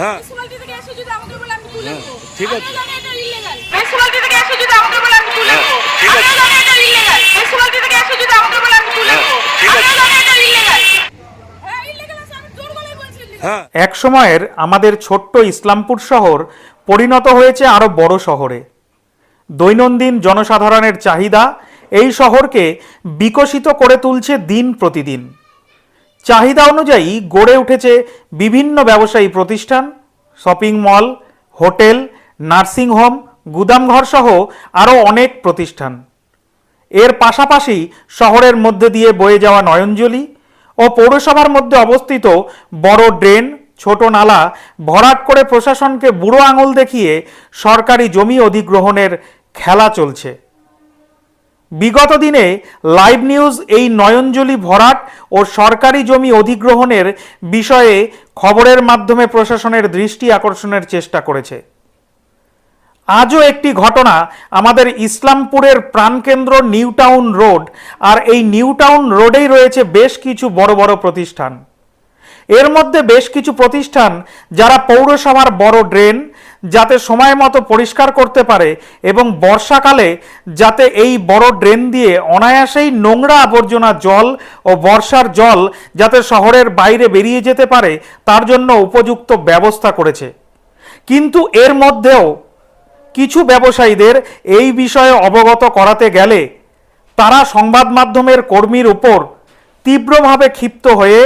হ্যাঁ। মিউনিসিপ্যালিটি থেকে এসে যদি আমাকে বলে আমি তুলে হ্যাঁ, দেবো ঠিক আছে। জানি এটা ইল্লিগাল মিউনিসিপ্যালিটি থেকে এসে যদি আমাকে বলে আমি তুলে দেবো ঠিক আছে। আমিও জানি এটা ইল্লিগাল মিউনিসিপ্যালিটি থেকে এসে যদি আমাকে বলে আমি তুলে দেবো ঠিক আছে। আমিও জানি এটা ইল্লিগাল ইল্লিগাল আছে আমি জোর গলায় বলছি illegal। হ্যাঁ এক সময়ের আমাদের ছোট্ট ইসলামপুর শহর পরিণত হয়েছে আরও বড় শহরে দৈনন্দিন জনসাধারণের চাহিদা এই শহরকে বিকশিত করে তুলছে দিন প্রতিদিন চাহিদা অনুযায়ী গড়ে উঠেছে বিভিন্ন ব্যবসায়ী প্রতিষ্ঠান, shopping mall, hotel nursing home গুদামঘর সহ আরও অনেক প্রতিষ্ঠান। এর পাশাপাশি শহরের মধ্যে দিয়ে বয়ে যাওয়া নয়নজলি ও পৌরসভার মধ্যে অবস্থিত বড় ড্রেন, ছোট নালা ভরাট করে প্রশাসনকে বুড়ো আঙুল দেখিয়ে সরকারি জমি অধিগ্রহণের খেলা চলছে। বিগত দিনে লাইভ নিউজ এই নয়নজলি ভরাট ও সরকারি জমি অধিগ্রহণের বিষয়ে খবরের মাধ্যমে প্রশাসনের দৃষ্টি আকর্ষণের চেষ্টা করেছে। আজও একটি ঘটনা আমাদের ইসলামপুরের প্রাণকেন্দ্র নিউ টাউন রোড আর এই নিউ টাউন রোডেই রয়েছে বেশ কিছু বড় বড় প্রতিষ্ঠান। এর মধ্যে বেশ কিছু প্রতিষ্ঠান যারা পৌরসভার বড় ড্রেন যাতে সময় মতো পরিষ্কার করতে পারে এবং বর্ষাকালে যাতে এই বড় ড্রেন দিয়ে অনায়াসেই নোংরা আবর্জনা জল ও বর্ষার জল যাতে শহরের বাইরে বেরিয়ে যেতে পারে, তার জন্য উপযুক্ত ব্যবস্থা করেছে। কিন্তু এর মধ্যেও কিছু ব্যবসায়ীদের এই বিষয়ে অবগত করাতে গেলে তারা সংবাদ মাধ্যমের কর্মীর উপর তীব্রভাবে ক্ষিপ্ত হয়ে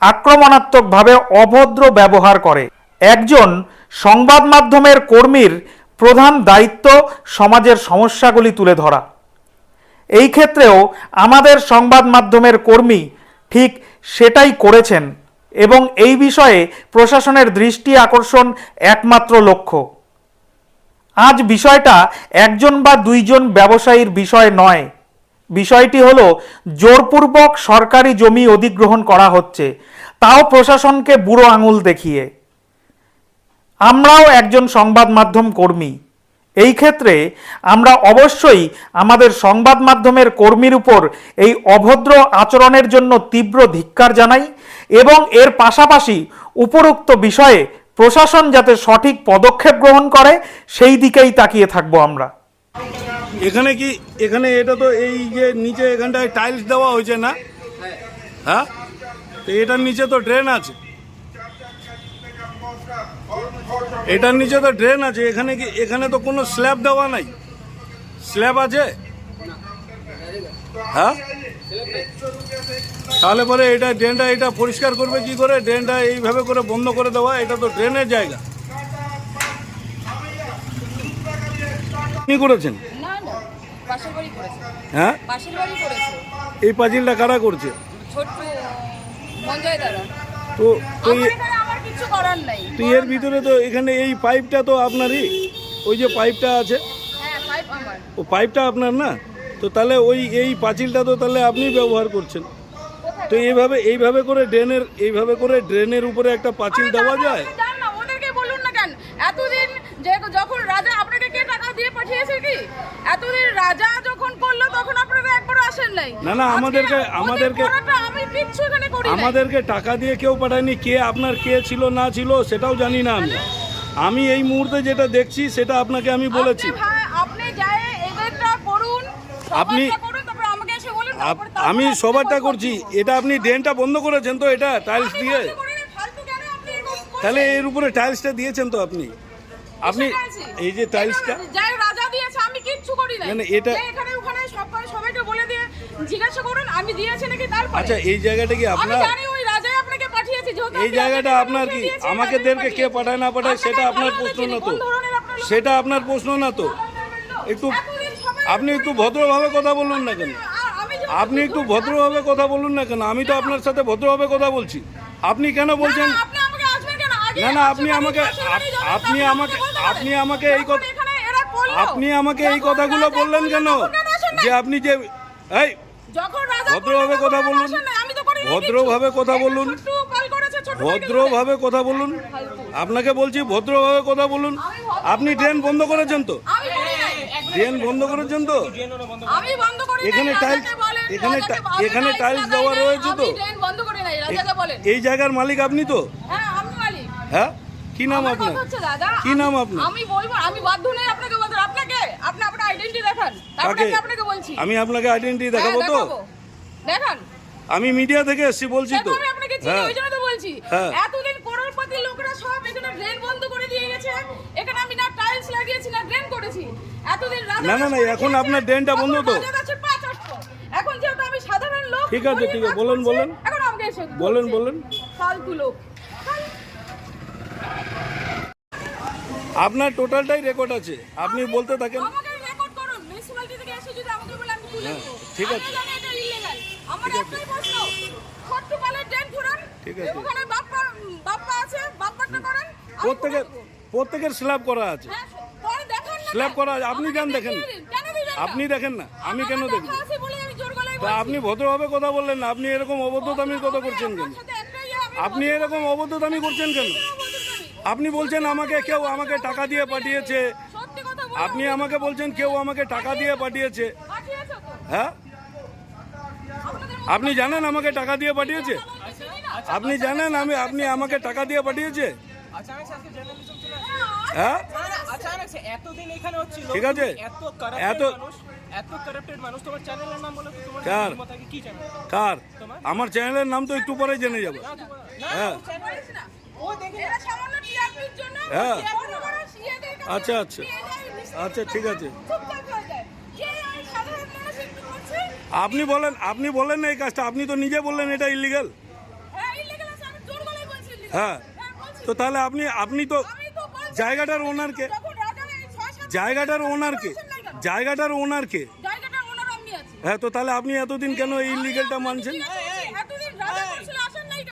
আক্রমণাত্মকভাবে অভদ্র ব্যবহার করে। একজন সংবাদ মাধ্যমের কর্মীর প্রধান দায়িত্ব সমাজের সমস্যাগুলি তুলে ধরা। এই ক্ষেত্রেও আমাদের সংবাদ মাধ্যমের কর্মী ঠিক সেটাই করেছেন এবং এই বিষয়ে প্রশাসনের দৃষ্টি আকর্ষণ একমাত্র লক্ষ্য। আজ বিষয়টা একজন বা দুইজন ব্যবসায়ীর বিষয় নয়। বিষয়টি হলো জোরপূর্বক সরকারি জমি অধিগ্রহণ করা হচ্ছে। তাও প্রশাসনকে বুড়ো আঙুল দেখিয়ে। আমরাও একজন সংবাদ মাধ্যম কর্মী। এই ক্ষেত্রে আমরা অবশ্যই আমাদের সংবাদ মাধ্যমের কর্মীর উপর এই অভদ্র আচরণের জন্য তীব্র ধিক্কার জানাই এবং এর পাশাপাশি উপরোক্ত বিষয়ে প্রশাসন যাতে সঠিক পদক্ষেপ গ্রহণ করে, সেই দিকেই তাকিয়ে থাকব আমরা। এখানে কি, এখানে এটা তো এই যে নিচে এখানটায় টাইলস দেওয়া হয়েছে না? হ্যাঁ? তো এটার নিচে তো ড্রেন আছে। এটার নিচে তো ড্রেন আছে এখানে কি এখানে তো কোনো স্ল্যাব দেওয়া নাই। স্ল্যাব আছে? হ্যাঁ? তাহলে পরে এটা ড্রেনটা এটা পরিষ্কার করবে কি করে? ড্রেনটা এইভাবে করে বন্ধ করে দেওয়া এটা তো ড্রেনের জায়গা। কি করেছেন? হ্যাঁ? এই পাঁচিলটা কারা করছে? তো তো করার নাই। তো এর ভিতরে তো এখানে এই পাইপটা তো আপনারই? ওই যে পাইপটা আছে? হ্যাঁ ও পাইপটা আপনার না? তো তাহলে ওই এই পাঁচিলটা তো তাহলে আপনি ব্যবহার করছেন। তো এইভাবে এইভাবে করে ড্রেনের এইভাবে করে ড্রেনের উপরে একটা পাঁচিল দেওয়া যায়? এতদিন যে যখন রাজা আপনাকে কে টাকা দিয়ে পাঠিয়েছে কি? এতদিন রাজা যখন করল তখন আপনারা একবার আসেন নাই। না, না, আমাদেরকে- আমাদেরকে- আমি কিচ্ছু এখানে করি আমাদেরকে টাকা দিয়ে কেউ পাঠায়নি কে আপনার কে ছিল না ছিল সেটাও জানি না আমি। আমি এই মুহূর্তে যেটা দেখছি সেটা আপনাকে আমি বলেছি। আপনি আপনি যায় এদেরটা করুন আমি সবারটা করছি। এটা আপনি ড্রেনটা বন্ধ করেছেন তো এটা টাইলস দিয়ে? তাহলে এর উপরে টাইলসটা দিয়েছেন তো আপনি? আপনি এই যে টাইলসটা যাই রাজা দিয়েছে আমি কিচ্ছু করি না না, না, এটা- এখানে ওখানে সবাই সবাইকে বলে দিয়ে জিজ্ঞাসা করুন আমি দিয়েছি নাকি তারপরে? আচ্ছা এই জায়গাটা কি আমি আপনার জানি ওই রাজাই আপনাকে পাঠিয়েছে যেহেতু এই জায়গাটা আপনার কি? আমাকে দেরকে কে পাঠায় না পাঠায় সেটা আপনার প্রশ্ন না তো? সেটা আপনার প্রশ্ন না তো। একটু আপনি একটু ভদ্রভাবে কথা বলুন না কেন। আমি আপনি একটু ভদ্রভাবে কথা বলুন না কেন। আমি তো আপনার সাথে ভদ্রভাবে কথা বলছি। আপনি কেন বলছেন না, না আপনি আমাকে আপনি আমাকে। আপনি আমাকে এই কথা আপনি আমাকে এই কথাগুলো বললেন কেন? যে আপনি যে এই ভদ্রভাবে কথা বলুন। ভদ্রভাবে কথা বলুন। ভদ্রভাবে কথা বলুন। আপনাকে বলছি ভদ্রভাবে কথা বলুন। আপনি ড্রেন বন্ধ করেছেন তো। ড্রেন বন্ধ করেছেন তো? এখানে টাইলস- এখানে এখানে টাইলস দেওয়া রয়েছে তো? এই জায়গার মালিক আপনি তো। হ্যাঁ? কি নাম আপনার? কি নাম আপনার? আমি বলব আমি বাধ্য নেই আপনাকে বলতে আপনাকে আপনি আপনার আইডেন্টি দেখান। আমি আপনাকে বলছি। আমি আপনাকে আইডেন্টি হ্যাঁ, দেখাবো তো? দেখান। আমি মিডিয়া থেকে এসেছি বলছি তো। আমি আপনাকে চিনি হ্যাঁ। ওই জন্য তো বলছি। হ্যাঁ। এতদিন করোড়পতি লোকরা সব এখানে ড্রেন বন্ধ করে দিয়ে গেছে। এখানে আমি না টাইলস লাগিয়েছি না ড্রেন করেছি। এতদিন না, না, না, এখন আপনার ড্রেনটা বন্ধ তো? এখন যেহেতু আমি সাধারণ লোক ঠিক আছে, ঠিক আছে, বলেন, বলেন। এখন আমাকে বলেন, বলেন। ফালতু লোক। আপনার টোটালটাই রেকর্ড আছে। আপনি বলতে থাকেন হ্যাঁ, ঠিক আছে। ঠিক আছে। প্রত্যেকের প্রত্যেকের স্ল্যাব করা আছে। স্ল্যাব করা আছে, আপনি কেন দেখেন? আপনি দেখেন না। আমি কেন দেখা আপনি ভদ্রভাবে কথা বললেন না। আপনি এরকম অবদ্ধতামির কথা করছেন কেন? ইয়ে, আপনি এরকম অবদ্ধতামি করছেন কেন। আপনি বলছেন আমাকে কেউ আমাকে টাকা দিয়ে পাঠিয়েছে। আপনি আমাকে বলছেন কেউ আমাকে টাকা দিয়ে পাঠিয়েছে। হ্যাঁ? আপনি জানেন আমাকে টাকা দিয়ে পাঠিয়েছে? আপনি জানেন আমি আপনি আমাকে টাকা দিয়ে পাঠিয়েছে? হ্যাঁ? ঠিক আছে। এত আমার চ্যানেলের নাম তো একটু পরে জেনে যাবে। হ্যাঁ। হ্যাঁ। আচ্ছা, আচ্ছা। আচ্ছা, ঠিক আছে। হয়ে? আপনি বলেন আপনি বলেন না এই কাজটা আপনি তো নিজে বললেন এটা ইলিগাল হ্যাঁ। হ্যাঁ বলছি। তো তাহলে আপনি আপনি তো জায়গাটার ওনারকে জায়গাটার ওনারকে জায়গাটার ওনারকে হ্যাঁ তো তাহলে আপনি এতদিন কেন এই ইলিগালটা মানছেন